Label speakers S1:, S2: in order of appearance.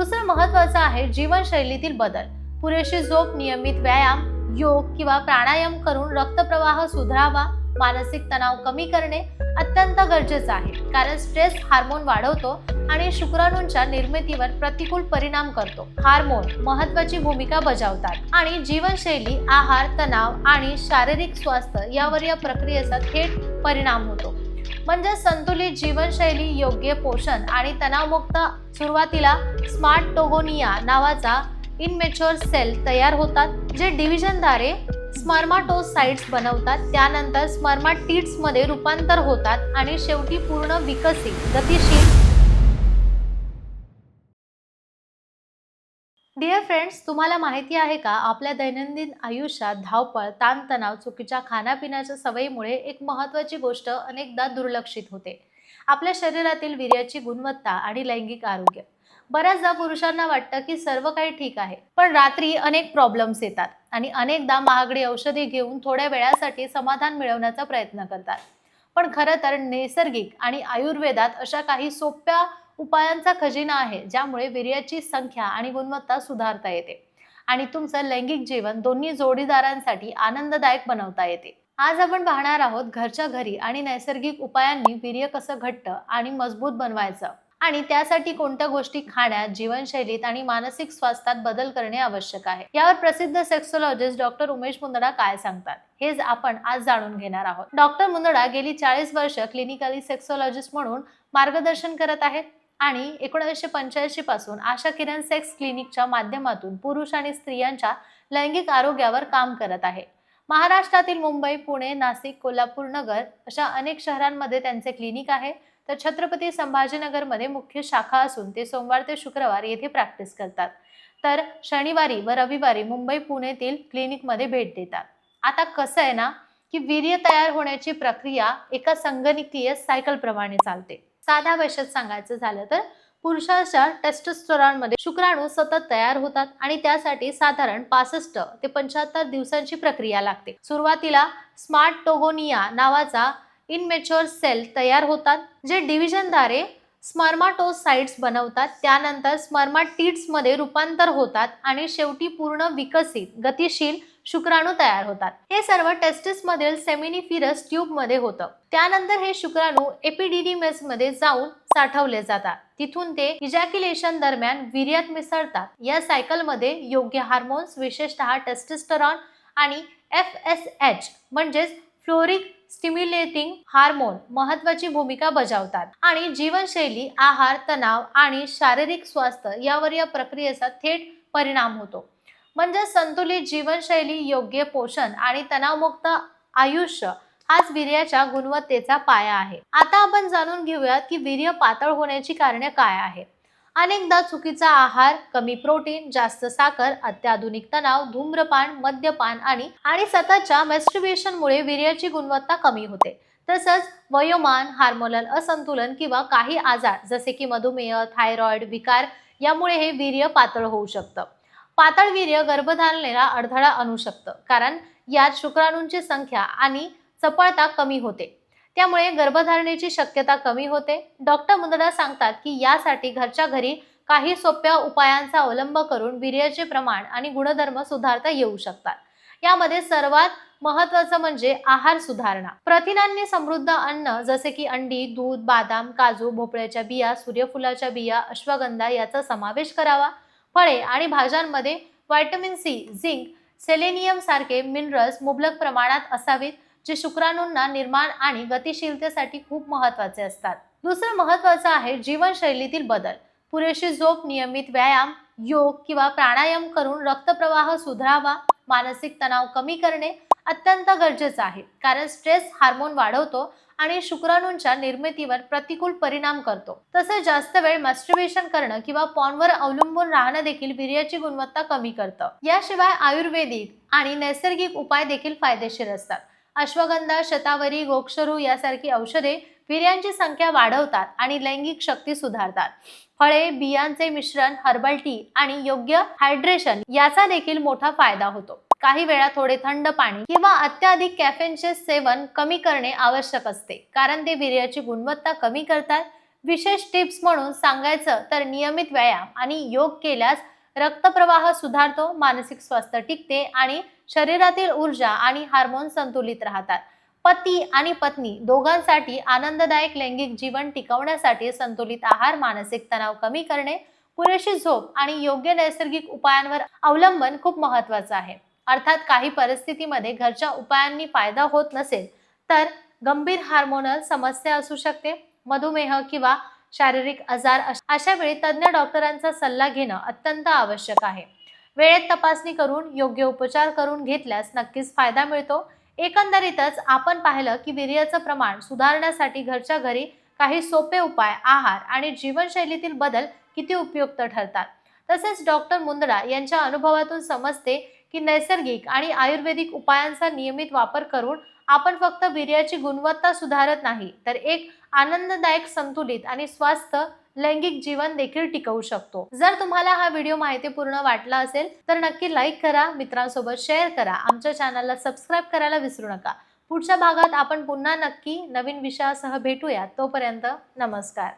S1: दुसरं महत्वाचं आहे जीवनशैलीतील बदल. पुरेशी झोप नियमित व्यायाम योग किंवा प्राणायाम करून रक्तप्रवाह सुधारावा मानसिक तणाव कमी करणे अत्यंत गरजेचं आहे. कारण स्ट्रेस हार्मोन वाढवतो आणि शुक्राणूंच्या निर्मितीवर प्रतिकूल परिणाम करतो. हार्मोन महत्वाची भूमिका बजावतात. आणि जीवनशैली आहार तणाव आणि शारीरिक स्वास्थ्य यावर या प्रक्रियेचा थेट परिणाम होतो. म्हणजे संतुलित जीवनशैली योग्य पोषण आणि तणावमुक्त सुरुवातीला स्मार्ट टोगोनिया नावाचा इनमेच्युअर सेल तयार होतात जे डिव्हिजनद्वारे स्मर्माटोसाइट्स बनवतात. त्यानंतर स्मर्माटीट्समध्ये रूपांतर होतात आणि शेवटी पूर्ण विकसित गतिशील डिअर फ्रेंड्स तुम्हाला माहिती आहे का? आपल्या दैनंदिन आयुष्यात धावपळ ताणतणाव चुकीच्या खाण्यापिण्याच्या सवयीमुळे एक महत्त्वाची गोष्ट अनेकदा दुर्लक्षित होते. आपल्या शरीरातील वीर्याची गुणवत्ता आणि लैंगिक आरोग्य. बऱ्याचदा पुरुषांना वाटतं की सर्व काही ठीक आहे पण रात्री अनेक प्रॉब्लेम्स येतात आणि अनेकदा महागडी औषधी घेऊन थोड्या वेळासाठी समाधान मिळवण्याचा प्रयत्न करतात. पण खरं तर नैसर्गिक आणि आयुर्वेदात अशा काही सोप्या उपायांचा खजिना आहे ज्यामुळे वीर्याची संख्या आणि गुणवत्ता सुधारता येते. आणि तुमचं लैंगिक जीवन दोन्ही जोडीदारांसाठी आनंददायक बनवता येते. आज आपण पाहणार आहोत घरच्या घरी आणि नैसर्गिक उपायांनी वीर्य कसं घट्ट आणि मजबूत बनवायचं. आणि त्यासाठी कोणत्या गोष्टी खाण्यात जीवनशैलीत आणि मानसिक स्वास्थ्यात बदल करणे आवश्यक आहे? यावर प्रसिद्ध सेक्सोलॉजिस्ट डॉक्टर उमेश मुंदडा काय सांगतात? हेच आपण आज जाणून घेणार आहोत. डॉक्टर मुंदडा गेली चाळीस वर्ष क्लिनिकली सेक्सोलॉजिस्ट म्हणून मार्गदर्शन करत आहेत. आणि एकोणीसशे पंच्याऐंशी पासून आशा किरण सेक्स क्लिनिकच्या माध्यमातून पुरुष आणि स्त्रियांच्या लैंगिक आरोग्यावर काम करत आहे. महाराष्ट्रातील मुंबई पुणे नाशिक कोल्हापूर नगर अशा अनेक शहरांमध्ये त्यांचे क्लिनिक आहे. तर छत्रपती संभाजीनगरमध्ये मुख्य शाखा असून ते सोमवार ते शुक्रवार येथे प्रॅक्टिस करतात. तर शनिवारी व रविवारी मुंबई पुणेतील क्लिनिकमध्ये भेट देतात. आता कसं आहे ना की वीर्य तयार होण्याची प्रक्रिया एका संगणकीय सायकल प्रमाणे चालते. साध्या भाषेत सांगायचं झालं तर पुरुषाच्या टेस्टोस्टेरॉनमध्ये शुक्राणू सतत तयार होतात आणि त्यासाठी साधारण पासष्ट ते पंच्याहत्तर दिवसांची प्रक्रिया लागते. सुरुवातीला स्मार्ट टोगोनिया नावाचा इनमेच्युअर सेल तयार होतात जे डिव्हिजनद्वारे स्मर्माटोसाइट्स बनवतात. त्यानंतर स्मर्माटिट्समध्ये रूपांतर होतात आणि शेवटी पूर्ण विकसित गतिशील शुक्राणू तयार होतात. हे सर्व टेस्टिसमधील सेमिनिफिरस ट्यूबमध्ये होतं. त्यानंतर हे शुक्राणू एपिडिडिमेस मध्ये जाऊन साठवले जातात. तिथून ते इजॅक्युलेशन दरम्यान वीर्यात मिसळतात. या सायकलमध्ये योग्य हार्मोन्स विशेषतः टेस्टिस्टरॉन आणि एफ एस एच म्हणजेच फ्लोरिक स्टिम्युलेटिंग हार्मोन महत्वाची भूमिका बजावतात. आणि जीवनशैली आहार तणाव आणि शारीरिक स्वास्थ्य यावर या प्रक्रियेचा थेट परिणाम होतो. म्हणजे संतुलित जीवनशैली योग्य पोषण आणि तणावमुक्त आयुष्य हाच वीर्याच्या गुणवत्तेचा पाया आहे. आता आपण जाणून घेऊयात की वीर्य पातळ होण्याची कारणे काय आहेत. अनेकदा चुकीचा आहार कमी प्रोटीन जास्त साखर अत्याधुनिक तणाव धूम्रपान मद्यपान आणि आणि सततच्या मेस्ट्रिब्युशनमुळे वीर्याची गुणवत्ता कमी होते. तसंच वयोमान हार्मोनल असंतुलन किंवा काही आजार जसे की मधुमेह थायरॉइड विकार यामुळे हे वीर्य पातळ होऊ शकतं. पातळ वीर्य गर्भधारणेला अडथळा आणू शकतं कारण यात शुक्राणूंची संख्या आणि चपळता कमी होते. त्यामुळे गर्भधारणेची शक्यता कमी होते. डॉक्टर मुंदडा सांगतात की यासाठी घरच्या घरी काही सोप्या उपायांचा अवलंब करून वीर्याचे प्रमाण आणि गुणधर्म सुधारता येऊ शकतात. यामध्ये सर्वात महत्वाचं म्हणजे आहार सुधारणा. प्रथिनांनी समृद्ध अन्न जसे की अंडी दूध बादाम काजू भोपळ्याच्या बिया सूर्यफुलाच्या बिया अश्वगंधा याचा समावेश करावा. फळे आणि भाज्यांमध्ये व्हायटमिन सी झिंक सेलेनियम सारखे मिनरल्स मुबलक प्रमाणात असावीत. जे शुक्राणूंना निर्माण आणि गतिशीलतेसाठी खूप महत्त्वाचे असतात. दुसरं महत्वाचं आहे जीवनशैलीतील बदल. पुरेशी झोप नियमित व्यायाम योग किंवा प्राणायाम करून रक्तप्रवाह सुधारावा मानसिक तणाव कमी करणे अत्यंत गरजेचं आहे. कारण स्ट्रेस हार्मोन वाढवतो आणि शुक्राणूंच्या निर्मितीवर प्रतिकूल परिणाम करतो. तसेच जास्त वेळ मॅस्ट्रिब्युशन करणं किंवा पॉनवर अवलंबून राहणं देखील वीर्याची गुणवत्ता कमी करतं. याशिवाय आयुर्वेदिक आणि नैसर्गिक उपाय देखील फायदेशीर असतात. अश्वगंधा शतावरी गोक्षरू यासारखी औषधे वीर्यांची संख्या वाढवतात आणि लैंगिक शक्ती सुधारतात. फळे बियांचे मिश्रण हर्बल टी आणि योग्य हायड्रेशन याचा देखील मोठा फायदा होतो. काही वेळा थोडे थंड पाणी किंवा अत्याधिक कॅफेनचे सेवन कमी करणे आवश्यक असते कारण ते वीर्याची गुणवत्ता कमी करतात. विशेष टिप्स म्हणून सांगायचं तर नियमित व्यायाम आणि योग केल्यास रक्तप्रवाह सुधारतो मानसिक स्वास्थ्य टिकते आणि शरीरातील ऊर्जा आणि हार्मोन संतुलित राहतात. पती आणि पत्नी दोघांसाठी आनंददायक लैंगिक जीवन टिकवण्यासाठी संतुलित आहार मानसिक तणाव कमी करणे पुरेशी झोप आणि योग्य नैसर्गिक उपायांवर अवलंबन खूप महत्वाचं आहे. अर्थात काही परिस्थितीमध्ये घरच्या उपायांनी फायदा होत नसेल तर गंभीर हार्मोनल समस्या असू शकते. मधुमेह किंवा शारीरिक आजार अशा वेळी तज्ज्ञ डॉक्टरांचा सल्ला घेणं अत्यंत आवश्यक आहे. वेळेत तपासणी करून योग्य उपचार करून घेतल्यास नक्कीच फायदा मिळतो. एकंदरीतच आपण पाहिलं की वीर्याचं प्रमाण सुधारण्यासाठी घरच्या घरी काही सोपे उपाय आहार आणि जीवनशैलीतील बदल किती उपयुक्त ठरतात. तसेच डॉक्टर मुंदडा यांच्या अनुभवातून समजते की नैसर्गिक आणि आयुर्वेदिक उपायांचा नियमित वापर करून आपण फक्त वीर्याची गुणवत्ता सुधारत नाही तर एक आनंददायक संतुलित आणि स्वास्थ्य लैंगिक जीवन देखील टिकवू शकतो. जर तुम्हाला हा व्हिडिओ माहितीपूर्ण वाटला असेल तर नक्की लाईक करा मित्रांसोबत शेअर करा. आमच्या चॅनलला सबस्क्राईब करायला विसरू नका. पुढच्या भागात आपण पुन्हा नक्की नवीन विषयासह भेटूया. तोपर्यंत नमस्कार.